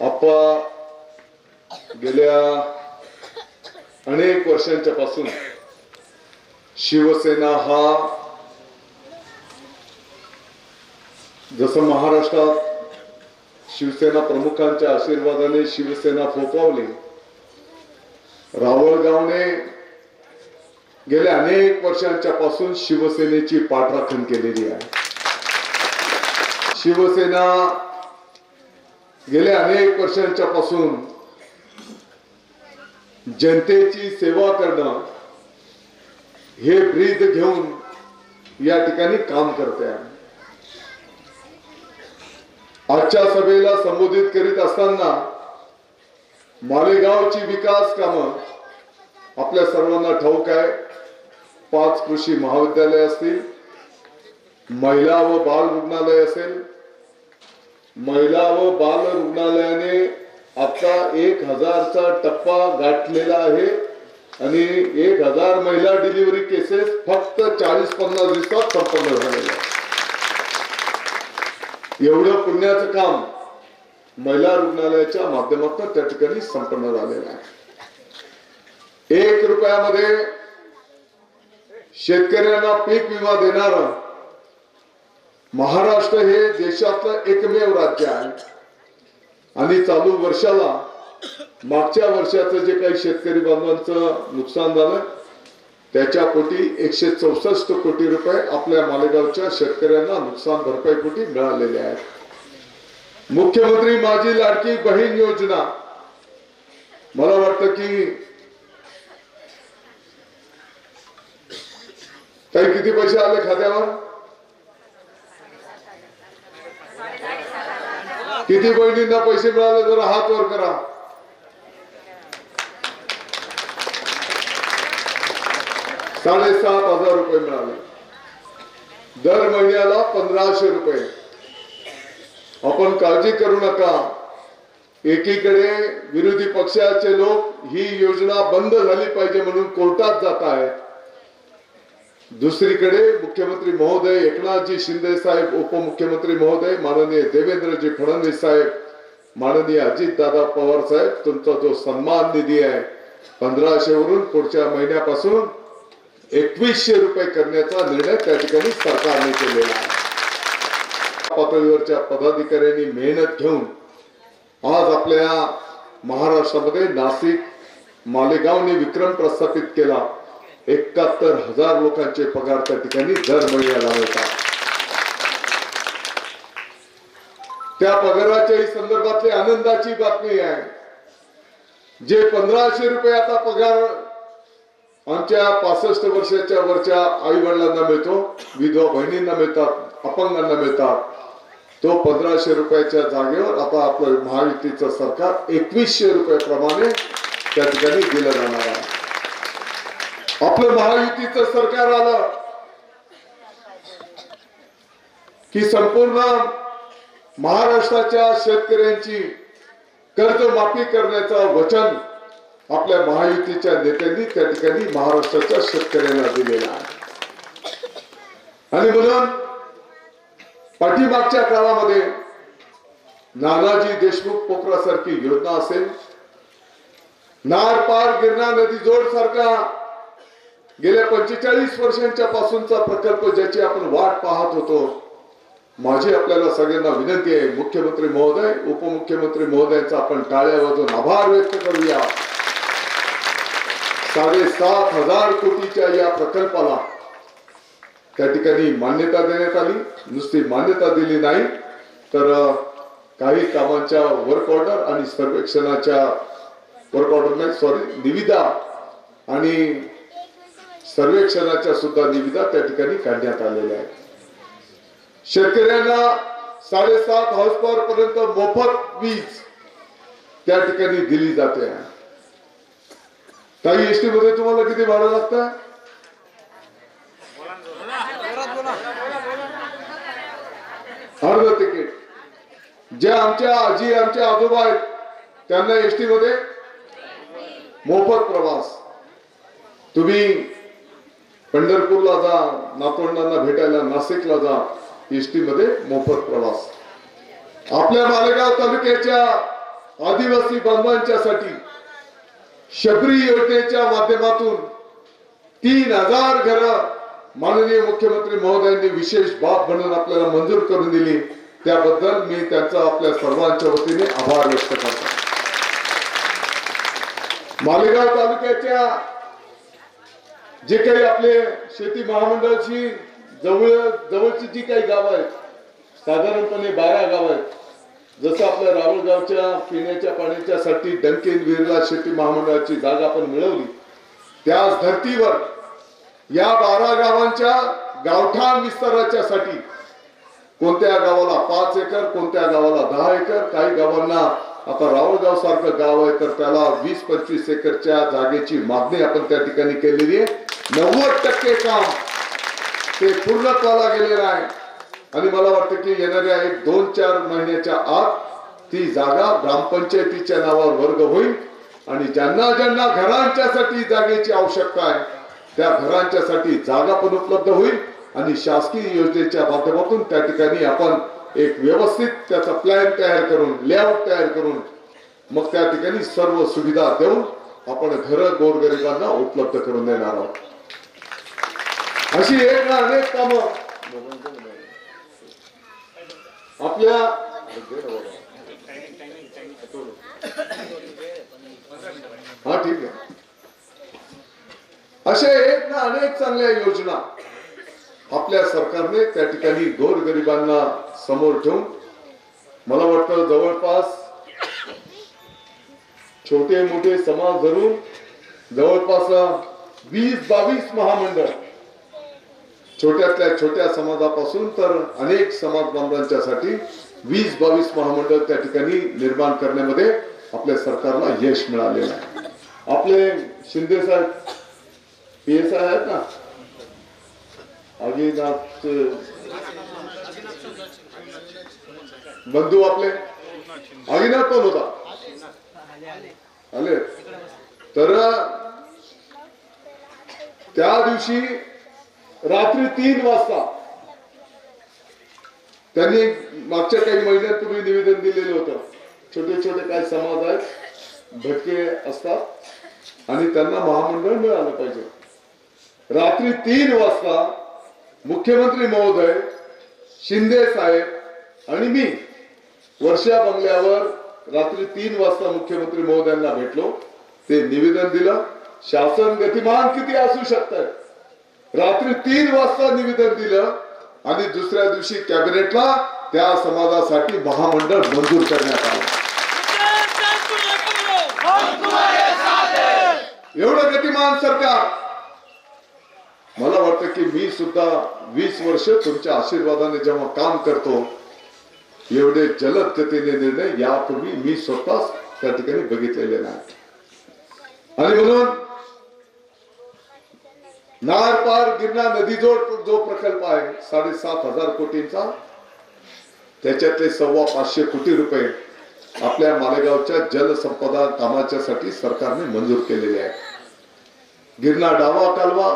आप्पा गेल्या अनेक वर्षांच्या पासून शिवसेना हा जसं महाराष्ट्रात शिवसेना प्रमुखांच्या आशीर्वादाने शिवसेना फोफावली रावळगावने गेल्या अनेक वर्षांच्या पासून शिवसेनेची पाठराखण केलेली आहे. शिवसेना गेल्या अनेक वर्षांच्या पासून जनतेची सेवा करणं हे ब्रीद घेऊन या ठिकाणी काम करते आहे. आजच्या सभेला संबोधित करीत असताना मालेगावची विकास कामं आपल्या सर्वांना ठाऊक आहे. पाच कृषी महाविद्यालय असतील महिला व बाल रुग्णालय असेल महिला व बाल रुग्णालयाने आता एक हजारचा टप्पा गाठलेला आहे आणि एक हजार महिला डिलिव्हरी केसेस फक्त चाळीस पन्नास दिवसात संपन्न झालेल्या एवढं पुण्याचं काम महिला रुग्णालयाच्या माध्यमातून त्या ठिकाणी संपन्न झालेलं आहे. एक रुपयामध्ये शेतकऱ्यांना पीक विमा देणार महाराष्ट्र हे देशातलं एकमेव राज्य आहे. आणि चालू वर्षाला मागच्या वर्षाचं जे काही शेतकरी बांधवांचं नुकसान झालं त्याच्या पोटी एकशे चौसष्ट कोटी रुपये आपल्या मालेगावच्या शेतकऱ्यांना नुकसान भरपाई पोटी मिळालेले आहेत मुख्यमंत्री माझी लाडकी बहीण योजना. मला वाटतं की काही किती पैसे आले खात्यावर? किती बहिणींना पैसे मिळाले जरा हात वर करा. साडेसात हजार रुपये मिळाले. दर महिन्याला पंधराशे रुपये. आपण काळजी करू नका. एकीकडे विरोधी पक्षाचे लोक ही योजना बंद झाली पाहिजे म्हणून कोर्टात जात आहेत. दुसरीकडे मुख्यमंत्री महोदय एकनाथजी शिंदे साहेब उपमुख्यमंत्री महोदय माननीय देवेंद्रजी फडणवीस साहेब माननीय अजितदादा पवार साहेब तुमचा जो सन्मान निधी आहे पंधराशे वरून पुढच्या महिन्यापासून एकवीसशे रुपये करण्याचा निर्णय त्या ठिकाणी सरकारने केलेला आहे. पातळीवरच्या पदाधिकाऱ्यांनी मेहनत घेऊन आज आपल्या महाराष्ट्रामध्ये नाशिक मालेगावने विक्रम प्रस्थापित केला. एकाहत्तर हजार लोकांचे पगार त्या ठिकाणी दर महिन्याला मिळतात. त्या पगाराच्याही संदर्भातली आनंदाची बातमी आहे. जे पंधराशे रुपये आता पगार आमच्या पासष्ट वर्षाच्या वरच्या आई वडिलांना मिळतो विधवा बहिणींना मिळतात अपंगांना मिळतात. तो पंधराशे रुपयाच्या जागेवर आता आपलं महायुतीचं सरकार एकवीसशे रुपयाप्रमाणे त्या ठिकाणी दिलं जाणार आहे. आपलं महायुतीचं सरकार आलं की संपूर्ण महाराष्ट्राच्या शेतकऱ्यांची कर्जमाफी करण्याचं वचन आपल्या महायुतीच्या नेत्यांनी त्या ठिकाणी महाराष्ट्राच्या शेतकऱ्यांना दिलेला आहे. आणि म्हणून पाठीमागच्या काळामध्ये नानाजी देशमुख पोखरासारखी योजना असेल नार पार गिरणा नदी जोड सारखा गेल्या पंचेचाळीस वर्षांच्या पासूनचा प्रकल्प ज्याची आपण वाट पाहत होतो माझी आपल्याला सगळ्यांना विनंती आहे मुख्यमंत्री महोदय उपमुख्यमंत्री महोदयांचा आपण टाळ्या वाजून आभार व्यक्त करूया. साडेसात हजार कोटीच्या या प्रकल्पाला त्या ठिकाणी मान्यता देण्यात आली. नुसती मान्यता दिली नाही तर काही कामांच्या वर्क ऑर्डर आणि सर्वेक्षणाच्या वर्क ऑर्डर नाही सॉरी निविदा आणि सर्वेक्षणाच्या सुद्धा निविदा त्या ठिकाणी काढण्यात आलेल्या आहेत. शेतकऱ्यांना साडेसात हाऊस पॉवर पर्यंत मोफत वीज त्या ठिकाणी दिली जाते. काही एसटी मध्ये तुम्हाला किती भाडं लागतं? अर्ध तिकीट. जे आमच्या आजी आमचे आजोबा आहेत त्यांना एसटी मध्ये मोफत प्रवास. तुम्ही पंढरपूरला जा नातवंडांना भेटायला नाशिकला जा एसटी मध्ये मोफत प्रवास. आपल्या मालेगाव तालुक्याच्या आदिवासी बांधवांच्यासाठी शबरी योजनेच्या माध्यमातून तीन हजार घर माननीय मुख्यमंत्री महोदयांनी विशेष बाब म्हणून आपल्याला मंजूर करून दिली. त्याबद्दल मी त्यांचा आपल्या सर्वांच्या वतीने आभार व्यक्त करतो. मालेगाव तालुक्याच्या जे काही आपले शेती महामंडळाची जवळ जवळची जी काही गावं आहेत साधारणपणे बारा गाव आहेत जसं आपल्या रावळगावच्या पिण्याच्या पाण्याच्या साठी डंकेन विरला शेती महामंडळाची जागा आपण मिळवली त्याच धर्तीवर या बारा गावांच्या गावठाण विस्ताराच्या साठी कोणत्या गावाला पाच एकर कोणत्या गावाला दहा एकर काही गावांना आता रावळगाव सारखं गाव आहे तर त्याला वीस पंचवीस एकरच्या जागेची मागणी आपण त्या ठिकाणी केलेली आहे. नव्वद टक्के काम ते पूर्ण गेलेलं आहे. आणि मला वाटतं की येणाऱ्या एक दोन चार महिन्याच्या आत ती जागा ग्रामपंचायतीच्या नावावर वर्ग होईल. आणि ज्यांना ज्यांना घरांच्यासाठी जागेची आवश्यकता आहे त्या घरांच्यासाठी जागा पण उपलब्ध होईल. आणि शासकीय योजनेच्या माध्यमातून त्या ठिकाणी आपण एक व्यवस्थित त्याचा प्लॅन तयार करून लेआउट तयार करून मग त्या ठिकाणी सर्व सुविधा देऊन आपण घर गोरगरिबांना उपलब्ध करून देणार आहोत. अशी एक ना अनेक काम आपल्या हा ठीक आहे. अशा एक ना अनेक चांगल्या योजना आपल्या सरकारने त्या ठिकाणी गोरगरिबांना समोर ठेवून मला वाटतं जवळपास छोटे मोठे समाज धरून जवळपास वीस बावीस महामंडळ छोट्यातल्या छोट्या समाजापासून तर अनेक समाज बांधवांच्यासाठी वीस बावीस महामंडळ त्या ठिकाणी निर्माण करण्यामध्ये आपल्या सरकारला यश मिळालेलं आहे. आपले शिंदे साहेब पी एस आय आहेत ना? अजिनाथ बंधू आपले? अजिनाथ पण होता? आले. तर त्या दिवशी रात्री तीन वाजता. त्यांनी मागच्या काही महिन्यांपूर्वी निवेदन दिलेलं होतं. छोटे छोटे काय समाज आहेत भटके असतात आणि त्यांना महामंडळ मिळालं पाहिजे. रात्री तीन वाजता मुख्यमंत्री महोदय शिंदे साहेब आणि मी वर्षा बंगल्यावर रात्री तीन वाजता मुख्यमंत्री महोदयांना भेटलो. ते निवेदन दिलं. शासन गतिमान किती असू शकतात रात्री तीन वाजता निवेदन दिलं आणि दुसऱ्या दिवशी कॅबिनेटला त्या समाजासाठी महामंडळ मंजूर करण्यात आलं. एवढं गतिमान सरकार. मला वाटतं की मी सुद्धा वीस वर्ष तुमच्या आशीर्वादाने जेव्हा काम करतो एवढे जलद गतीने निर्णय यापूर्वी मी स्वतःच त्या ठिकाणी बघितलेले नाही आणि म्हणून नार पार गिरणा नदीजोड जो प्रकल्प आहे साडेसात हजार कोटींचा त्याच्यातले सव्वा पाचशे कोटी रुपये आपल्या मालेगावच्या जलसंपदा कामाच्यासाठी सरकारने मंजूर केलेले आहे गिरणा डावा कालवा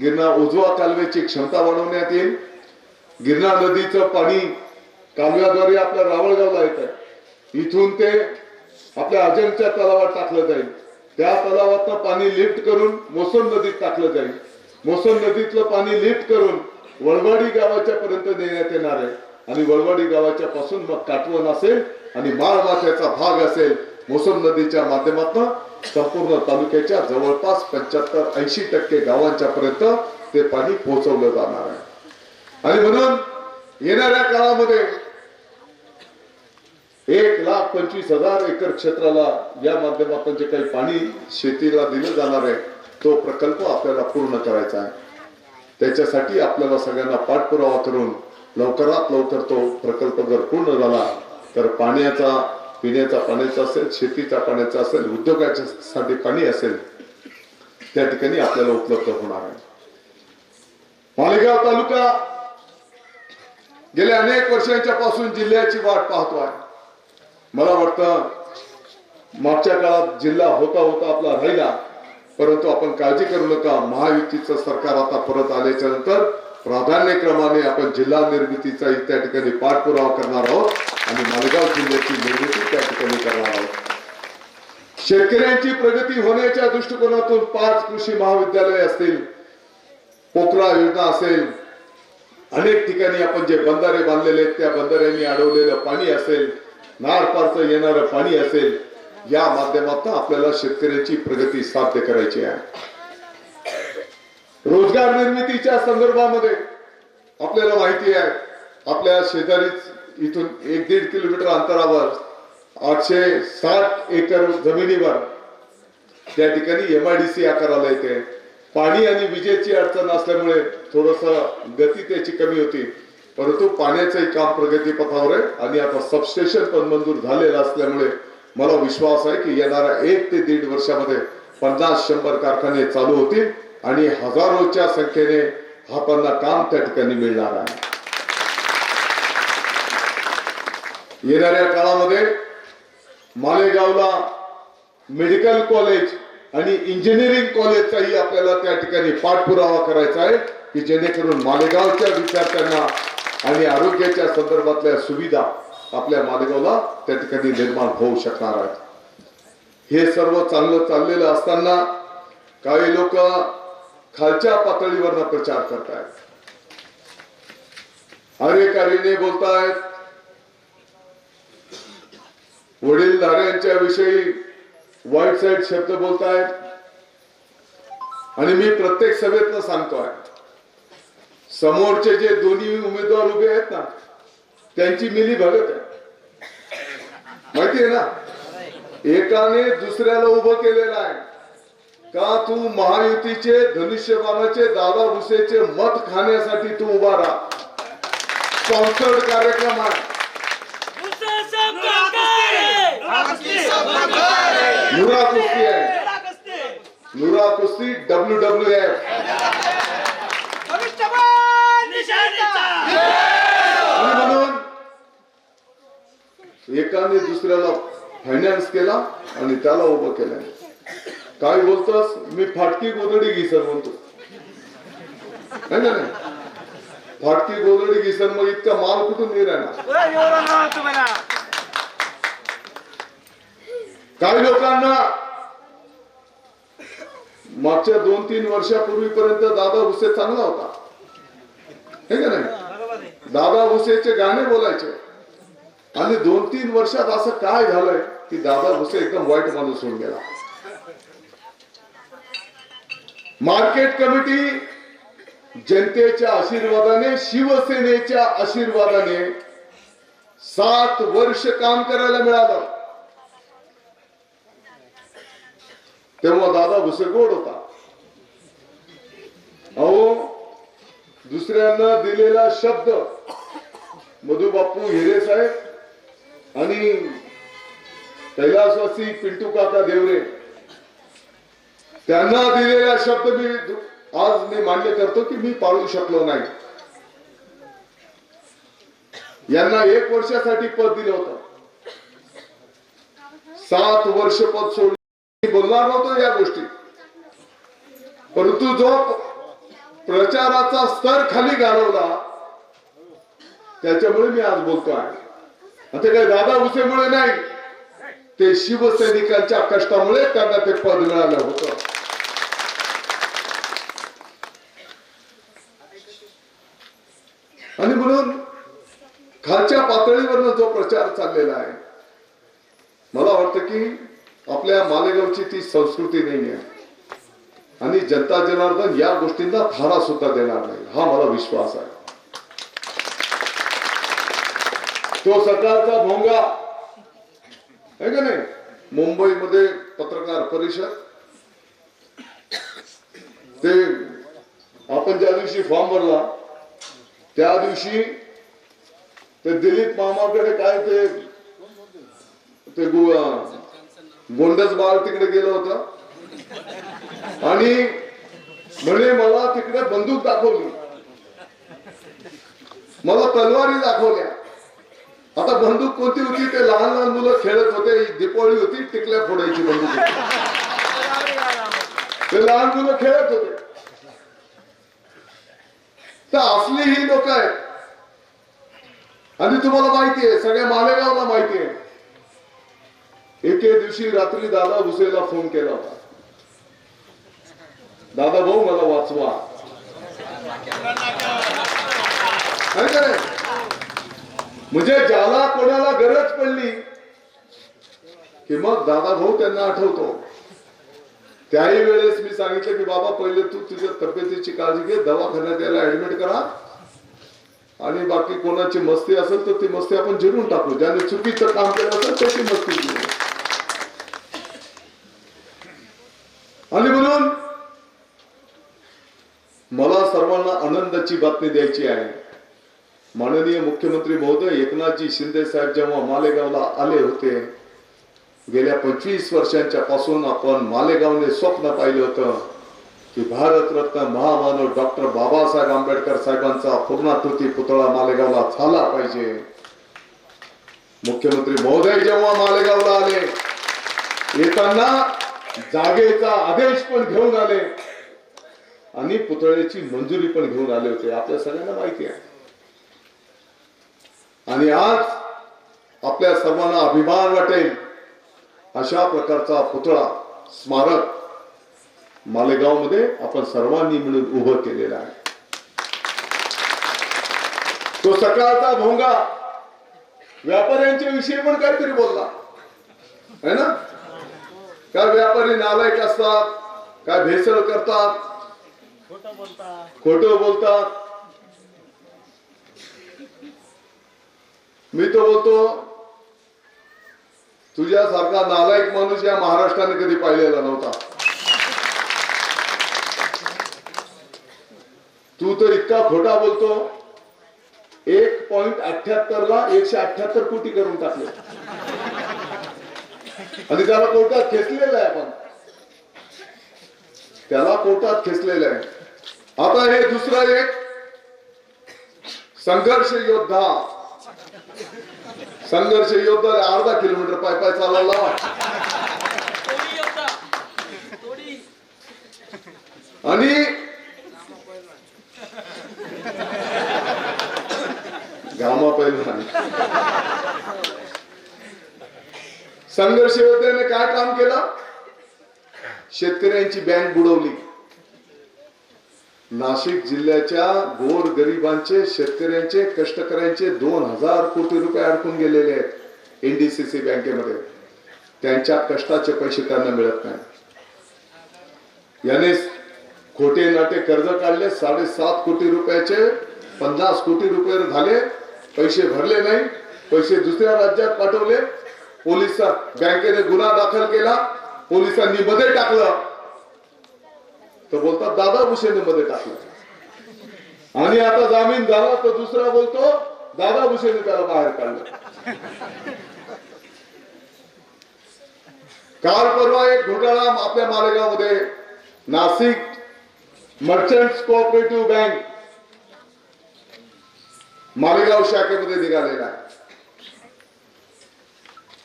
गिरणा उजवा कालव्याची क्षमता वाढवण्यात येईल. गिरणा नदीचं पाणी कालव्याद्वारे आपल्या रावळगावला येत. आहे इथून ते आपल्या अजंच्या तलावात टाकलं जाईल. त्या तलावातनं पाणी लिफ्ट करून मोसम नदीत टाकलं जाईल. मोसम नदीतलं पाणी लिफ्ट करून वळवाडी गावाच्या पर्यंत नेण्यात येणार आहे. आणि वळवाडी गावाच्या पासून मग काटवण असेल आणि माळमाथ्याचा भाग असेल मोसम नदीच्या माध्यमातून संपूर्ण तालुक्याच्या जवळपास पंच्याहत्तर ऐंशी टक्के गावांच्या पर्यंत ते पाणी पोहोचवलं जाणार आहे. आणि म्हणून येणाऱ्या काळामध्ये एक लाख पंचवीस हजार एकर क्षेत्राला या माध्यमातून जे काही पाणी शेतीला दिलं जाणार आहे तो प्रकल्प आपल्याला पूर्ण करायचा आहे. त्याच्यासाठी आपल्याला सगळ्यांना पाठपुरावा करून लवकरात लवकर तो प्रकल्प जर पूर्ण झाला तर पाण्याचा पिण्याचा पाण्याचा असेल शेतीचा पाण्याचा असेल उद्योगाच्या साठी पाणी असेल त्या ठिकाणी आपल्याला उपलब्ध होणार आहे. मालेगाव तालुका गेल्या अनेक वर्षांच्या पासून जिल्ह्याची वाट पाहतो आहे. मला वाटतं मागच्या काळात जिल्हा होता होता आपला राहिला परंतु आपण काळजी करू नका. महायुतीचं सरकार आता परत आल्याच्यानंतर प्राधान्यक्रमाने आपण जिल्हा निर्मितीचा त्या ठिकाणी पाठपुरावा करणार आहोत आणि मालेगाव जिल्ह्याची निर्मिती त्या ठिकाणी करणार आहोत. शेतकऱ्यांची प्रगती होण्याच्या दृष्टिकोनातून पाच कृषी महाविद्यालय असतील पोकरा योजना असेल अनेक ठिकाणी आपण जे बंधारे बांधलेले आहेत त्या बंधाऱ्यांनी अडवलेलं पाणी असेल नारपारचं येणारं पाणी असेल या माध्यमातून आपल्याला शेतकऱ्यांची प्रगती साध्य करायची आहे. रोजगार निर्मितीच्या संदर्भामध्ये आपल्याला माहिती आहे आपल्या शेजारीच इथून एक दीड किलोमीटर अंतरावर आठशे साठ एकर जमिनीवर त्या ठिकाणी एम आय डी सी आकाराला येते. पाणी आणि विजेची अडचण असल्यामुळे थोडस गती त्याची कमी होती. परंतु पाण्याचंही काम प्रगतीपथावर आहे आणि आता सबस्टेशन पण मंजूर झालेलं असल्यामुळे मला विश्वास आहे की येणाऱ्या एक ते दीड वर्षामध्ये पन्नास शंभर कारखाने चालू होतील आणि हजारोच्या संख्येने हातांना काम त्या ठिकाणी मिळणार आहे. येणाऱ्या काळामध्ये मालेगावला मेडिकल कॉलेज आणि इंजिनिअरिंग कॉलेजचाही आपल्याला त्या ठिकाणी पाठपुरावा करायचा आहे की जेणेकरून मालेगावच्या विद्यार्थ्यांना आणि आरोग्याच्या संदर्भातल्या सुविधा आपल्या मालेगावला त्या ठिकाणी निर्माण होऊ शकणार आहेत. हे सर्व चांगलं चाललेलं असताना काही लोक खालच्या पातळीवर प्रचार करतायत. अरेकारीने बोलतायत वडीलधाऱ्यांच्या विषयी वाईट साईड शब्द बोलतायत. आणि मी प्रत्येक सभेतनं सांगतोय समोरचे जे दोन्ही उमेदवार उभे आहेत ना त्यांची मिली भगत आहे. माहितीये ना? एकाने दुसऱ्याला उभं केलेलं आहे. का तू महायुतीचे धनुष्यबाणाचे दादा भुसेचे मत खाण्यासाठी तू उभा राहा? स्पॉन्सर्ड कार्यक्रम आहे. नुरा कुस्ती आहे. नुरा कुस्ती डब्ल्यू डब्ल्यू एफ आणि म्हणून एकाने दुसऱ्याला फायनान्स केला आणि त्याला उभं केलं. काय बोलतोस? मी फाटकी गोदडी घिसर म्हणतो. ना नाही? फाटकी गोदडी घिसर मग इतका माल कुठून नाही राहणार काही लोकांना? मागच्या दोन तीन वर्षापूर्वीपर्यंत दादा भुसे चांगला होता. हे का नाही? दादा भुसेचे गाणे बोलायचे. आणि दोन तीन वर्षात असं काय झालंय की दादा भुसे एकदम वाईट माणूस होऊन गेला. मार्केट कमिटी जनतेच्या आशीर्वादाने शिवसेनेच्या आशीर्वादाने सात वर्ष काम करायला मिळालं. तेव्हा दादा भुसे गोड होता. अहो दुसऱ्यांना दिलेला शब्द मधुबापू हिरे साहेब आणि कैलासवासी पिंटू काका देवरे. त्यांना दिलेला शब्द मी आज मी मान्य करतो की मी पाळू शकलो नाही. यांना एक वर्षासाठी पद दिलं होतं. सात वर्ष पद सोडलं मी बोलणार नव्हतो या गोष्टी. परंतु जो प्रचाराचा स्तर खाली घालवला त्याच्यामुळे मी आज बोलतो आहे आता काय दादा उसेमुळे नाही. ते शिवसैनिकांच्या कष्टामुळे त्यांना ते पद मिळालं होतं. आणि म्हणून खालच्या पातळीवरनं जो प्रचार चाललेला आहे मला वाटतं की आपल्या मालेगावची ती संस्कृती नाही आहे आणि जनता जनार्दन या गोष्टींना थारा सुद्धा देणार नाही. हा मला विश्वास आहे. तो सकाळचा भोंगा. आहे का नाही? मुंबईमध्ये पत्रकार परिषद. ते आपण ज्या दिवशी फॉर्म भरला त्या दिवशी ते दिलीप मामाकडे काय ते ते गोंडस बाळ तिकडे गेलं होत. आणि म्हणे मला तिकडे बंदूक दाखवली. मला तलवारी दाखवल्या. आता बंदूक कोणती होती? ते लहान लहान मुलं खेळत होते. दीपावली होती टिकल्या फोडायची बंदूक ते लहान मुलं खेळत होते. तर असली ही लोक आहेत. आणि तुम्हाला माहिती आहे सगळ्या मालेगावला माहिती आहे. एके दिवशी रात्री दादा भुसेला फोन केला होता. दादा भाऊ मला वाचवा. नाही? म्हणजे ज्याला कोणाला गरज पडली की मग दादा भाऊ त्यांना आठवतो. त्याही वेळेस मी सांगितलं की बाबा पहिले तू तुझ्या तब्येतीची काळजी घे दवाखान्यात यायला ऍडमिट करा. आणि बाकी कोणाची मस्ती असेल तर ती मस्ती आपण जिरून टाकू. ज्याने चुकीचं काम केलं असेल त्याची मस्ती जिरू. आणि म्हणून मला सर्वांना आनंदाची बातमी द्यायची आहे. माननीय मुख्यमंत्री महोदय एकनाथजी शिंदे साहेब जेव्हा मालेगावला आले होते गेल्या पंचवीस वर्षांच्या पासून आपण मालेगावने स्वप्न पाहिलं होतं की भारतरत्न महामानव डॉक्टर बाबासाहेब आंबेडकर साहेबांचा पूर्णाकृती पुतळा मालेगावला झाला पाहिजे. मुख्यमंत्री महोदय जेव्हा मालेगावला आले येताना जागेचा आदेश पण घेऊन आले आणि पुतळ्याची मंजुरी पण घेऊन आले होते. आपल्या सगळ्यांना माहिती आहे. आणि आज आपल्या सर्वांना अभिमान वाटेल अशा प्रकारचा पुतळा स्मारक मालेगावमध्ये आपण सर्वांनी मिळून उभं केलेला आहे. तो सकाळचा भोंगा व्यापाऱ्यांच्या विषयी पण काहीतरी बोलला. है ना? काय व्यापारी नालायक असतात काय भेसळ करतात खोट बोलतात मी तो बोलतो तुझ्यासारखा नालायक माणूस या महाराष्ट्राने कधी पाहिलेला नव्हता. तू तर इतका खोटा बोलतो. एक पॉइंट अठ्याहत्तर ला एकशे अठ्याहत्तर कोटी करून टाकले. आणि त्याला कोर्टात खेचलेलं आहे आपण. त्याला कोर्टात खेचलेलं आहे. आता हे दुसरा एक संघर्ष योद्धा. संघर्ष योद्धा अर्धा किलोमीटर पाय पाय चालवला आणि गामा पहिलवान संघर्ष योद्ध्याने काय काम केलं? शेतकऱ्यांची बँक बुडवली. नाशिक जिल्ह्याच्या गोर गरिबांचे शेतकऱ्यांचे कष्टकऱ्यांचे दोन हजार कोटी रुपये अडकून गेलेले आहेत एनडीसीसी बँकेमध्ये. त्यांच्या कष्टाचे पैसे त्यांना मिळत नाही. याने खोटे नाटे कर्ज काढले साडेसात कोटी रुपयाचे पन्नास कोटी रुपये झाले पैसे भरले नाही पैसे दुसऱ्या राज्यात पाठवले पोलीस बँकेने गुन्हा दाखल केला पोलिसांनी मध्ये टाकलं. तर बोलतात दादा भुसेने मध्ये टाकलं. आणि आता जामीन झाला तर दुसरा बोलतो दादा भुसेने त्याला बाहेर काढलं. काल परवा एक घोटाळा आपल्या मालेगावमध्ये. Nashik merchants cooperative bank Malegaon शाखेमध्ये निघालेला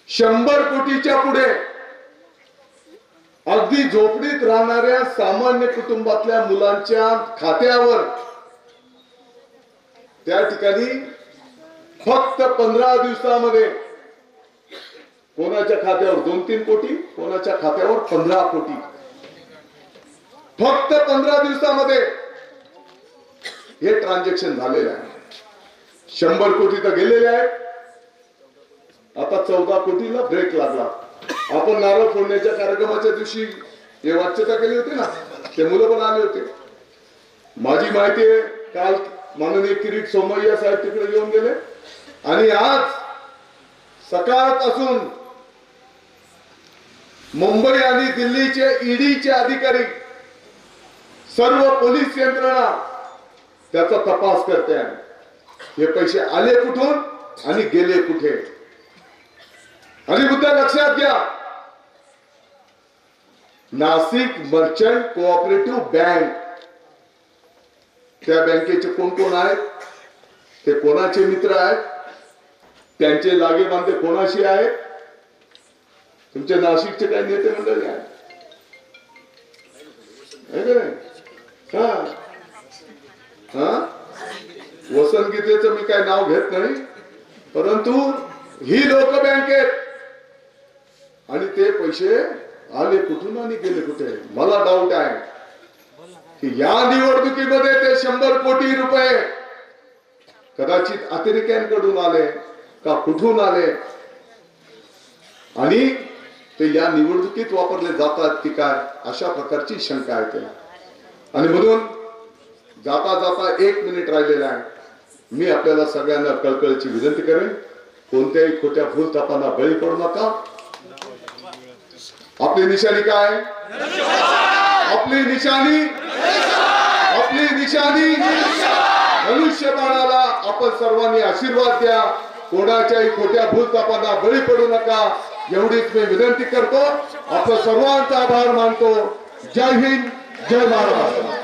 शंभर कोटीच्या पुढे अगदी झोपडीत राहणाऱ्या सामान्य कुटुंबातल्या मुलांच्या खात्यावर. त्या ठिकाणी फक्त पंधरा दिवसामध्ये कोणाच्या खात्यावर दोन तीन कोटी कोणाच्या खात्यावर पंधरा कोटी. फक्त पंधरा दिवसामध्ये हे ट्रान्झॅक्शन झालेलं आहे. शंभर कोटी तर गेलेले आहेत. आता चौदा कोटीला ब्रेक लागला. आपण नारळ फोडण्याच्या कार्यक्रमाच्या दिवशी हे वाच्यता केली होती ना ते मुलं पण आले होते. माझी माहिती आहे काल माननीय किरीट सोमय्या साहेब तिकडे येऊन गेले. आणि आज सकाळपासून मुंबई आणि दिल्लीचे ईडीचे अधिकारी सर्व पोलीस यंत्रणा त्याचा तपास करते आहे. हे पैसे आले कुठून आणि गेले कुठे? आणि मुद्दा लक्षात घ्या. नाशिक मर्चंट कोऑपरेटिव्ह बँक त्या बँकेचे कोण कोण आहेत? ते कोणाचे मित्र आहेत? त्यांचे लागे बांधे कोणाशी आहेत? तुमचे नाशिकचे काही नेते मंडळी आहेत? नाही? हा. हा? वसंत गीतेचं मी काय नाव घेत नाही. परंतु ही लोक बँकेत. आणि ते पैसे आले कुठून आणि गेले कुठे? मला डाऊट आहे. की या निवडणुकीमध्ये ते शंभर कोटी रुपये कदाचित अतिरेक्यांकडून आले का कुठून आले? आणि ते या निवडणुकीत वापरले जातात की काय? अशा प्रकारची शंका आहे त्याला. आणि म्हणून जाता जाता एक मिनिट राहिलेला आहे. मी आपल्याला सगळ्यांना कळकळीची विनंती करेन. कोणत्याही खोट्या भूलतापांना बळी पडू नका. आपली निशाणी काय? आपली निशाणी? आपली निशाणी? मनुष्यबाणाला आपण सर्वांनी आशीर्वाद द्या. कोणाच्याही खोट्या भूलतापांना बळी पडू नका. एवढीच मी विनंती करतो. आपण सर्वांचा आभार मानतो. जय हिंद जय महाराष्ट्र.